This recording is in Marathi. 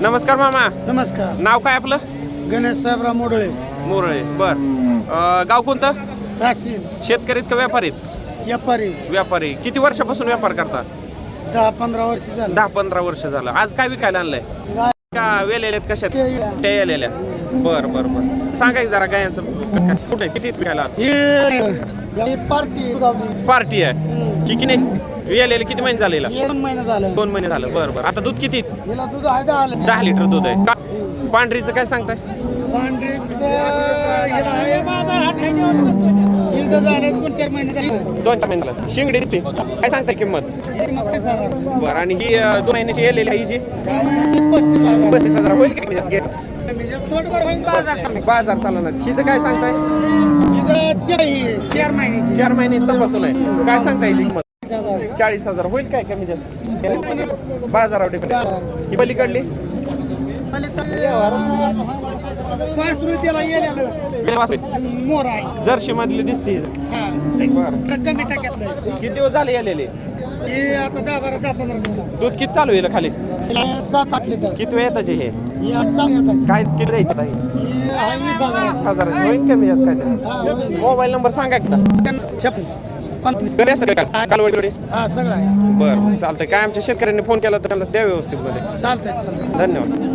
नमस्कार मामा. नमस्कार. नाव काय आपलं? गणेश साहेबराव मोडळे. मोरळे. बर. अं, गाव कोणतं? राशीन शेतकरीत का व्यापारीत? व्यापारी. व्यापारी. किती वर्षापासून व्यापार करता? दहा पंधरा वर्ष झालं. दहा पंधरा वर्ष झालं. आज काय विकायला आणलंय? का वेलेल्यात कशात? त्या येलेल्या बर बर बर. सांगा की जरा गायांचं? कुठे? किती विकायला हे पार्टी पार्टी आहे. की की नाही वेलेले किती महिने झालेला दोन महिने झालं. दोन महिने झालं बरं बरं. आता दूध किती हिला दूध आहे दहा आलं दहा लिटर दूध आहे. का पांढरीचं काय सांगताय? पांढरीचं हिला आहे. हिचं झालं दोन चार महिने झाले. दोन चार महिन्याला शिंगडी दिसते. काय सांगताय किंमत? हे मग बरं आणि ही अं, दोन महिन्याची येलेली आहे ही जी? पस्तीस हजार. पस्तीस हजार होईल की नाही? घे म्हणजे थोडंफार होईल बाजार चालला. बाजार चालणार हिचं काय सांगताय? हिचं चार ही चार महिन्याची. चार महिने तपासून आहे. काय सांगताय हिची किंमत. चाळीस हजार. होईल काय कमी जास्त? बाजारावर डिपेंड. ही पलीकडली जर्शी मधली दिसते. किती दिवस झाले आलेले? दूध किती चालू येईल खाली? सात आठ लिटर किती वेळ येताचे हे? येतात. काय किती द्यायचे ताई? हजार होईल कमी जास्त काय मोबाईल नंबर सांगा एकदा. छप्पन. घरी असतं का काल? कालवडी हा सगळं आहे. बरं चालतंय. काय आमच्या शेतकऱ्यांनी फोन केला तर त्यांना द्या व्यवस्थित मध्ये. चालतंय. धन्यवाद.